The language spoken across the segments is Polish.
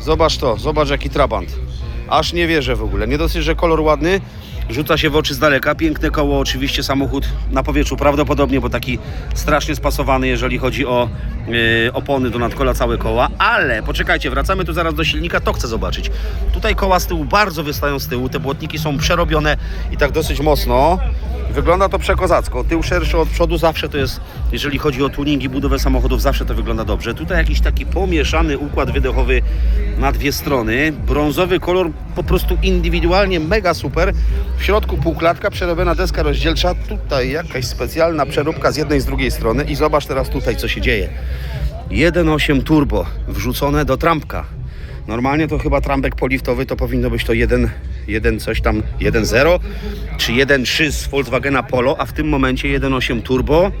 Zobacz to, zobacz jaki trabant. Aż nie wierzę w ogóle. Nie dosyć, że kolor ładny, rzuca się w oczy z daleka. Piękne koło, oczywiście samochód na powietrzu prawdopodobnie, bo taki strasznie spasowany, jeżeli chodzi o yy, opony do nadkola całe koła. Ale poczekajcie, wracamy tu zaraz do silnika, to chcę zobaczyć. Tutaj koła z tyłu bardzo wystają z tyłu, te błotniki są przerobione i tak dosyć mocno. Wygląda to przekozacko. Tył szerszy od przodu zawsze to jest, jeżeli chodzi o tuning i budowę samochodów, zawsze to wygląda dobrze. Tutaj jakiś taki pomieszany układ wydechowy na dwie strony. Brązowy kolor po prostu indywidualnie mega super. W środku półklatka, przerobiona deska rozdzielcza. Tutaj jakaś specjalna przeróbka z jednej i z drugiej strony. I zobacz teraz tutaj, co się dzieje. 1.8 turbo wrzucone do trampka. Normalnie to chyba trampek poliftowy to powinno być to 1, 1 coś tam 1.0 czy 1.3 z Volkswagena Polo, a w tym momencie 1.8 turbo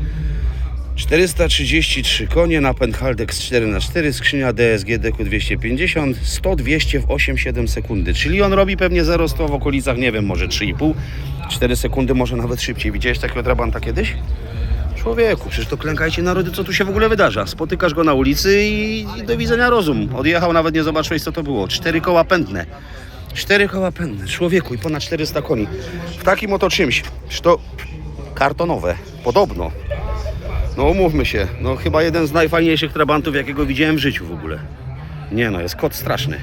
433 konie, napęd Haldex 4x4, skrzynia DSG DQ 250, 100-200 w 8-7 sekundy. Czyli on robi pewnie 0-100 w okolicach, nie wiem, może 3,5, 4 sekundy, może nawet szybciej. Widziałeś takiego Trabanta kiedyś? Człowieku, przecież to klękajcie narody, co tu się w ogóle wydarza. Spotykasz go na ulicy i, do widzenia rozum. Odjechał, nawet nie zobaczyłeś, co to było. Cztery koła pędne. Cztery koła pędne. Człowieku, i ponad 400 koni. W takim oto czymś. To kartonowe. Podobno. No umówmy się, no chyba jeden z najfajniejszych trabantów, jakiego widziałem w życiu w ogóle. Nie no, jest kot straszny.